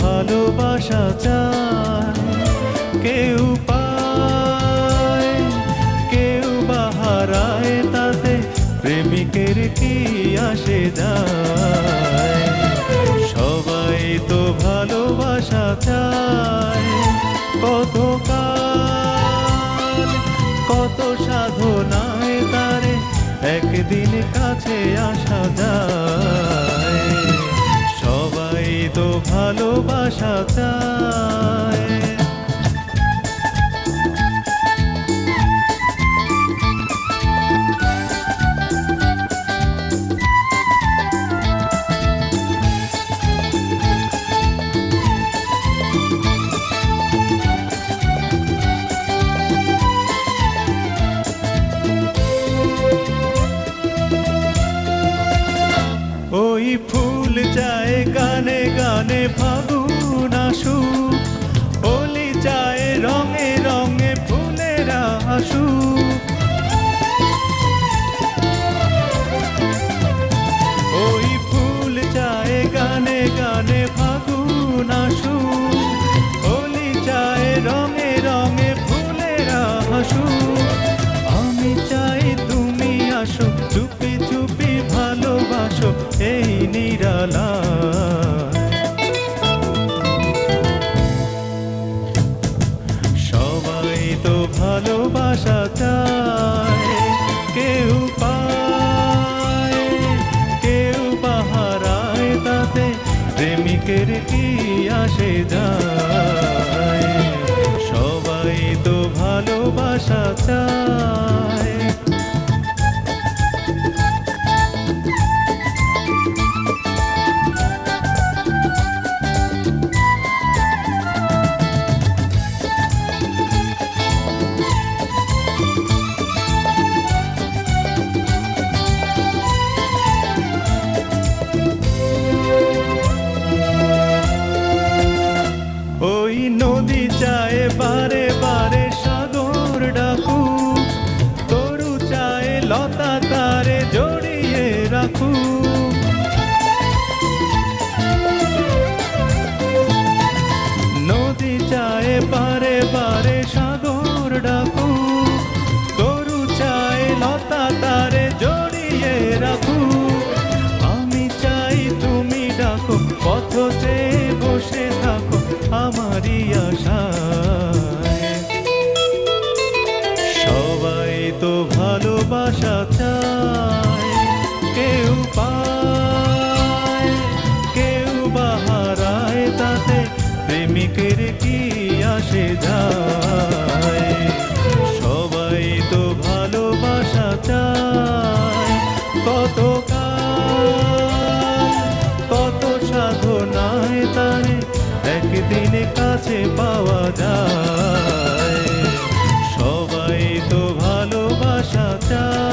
ভালোবাসা চায়। কেউ পায়, কেউ বাহারায় তাতে প্রেমিকের কি আসে যায়? সবাই তো ভালোবাসা চায়। কত কাল কত সাধনায় তারে একদিন কাছে আসা যায়। সবাই তো ভালোবাসা চায়। ফাগুন আসু হোলি চায় রঙে রঙে ফুলেরা আসু ওই ফুল চায় গানে গানে ফাগুন আসু হোলি চায় রঙে রঙে ফুলেরা হাসু আমি চাই তুমি আসো চুপি চুপি ভালোবাসো এই প্রেমিকের কি আসে যায়? সবাই তো ভালোবাসা চায়। তো ভালোবাসা চায়। কেউ পায়, কেউ বাহারায় তাতে প্রেমিকের কি আসে যায়? সবাই তো ভালোবাসা চায়। কত কত সাধনায় তারে একদিন কাছে পাওয়া যায়। ভাষাটা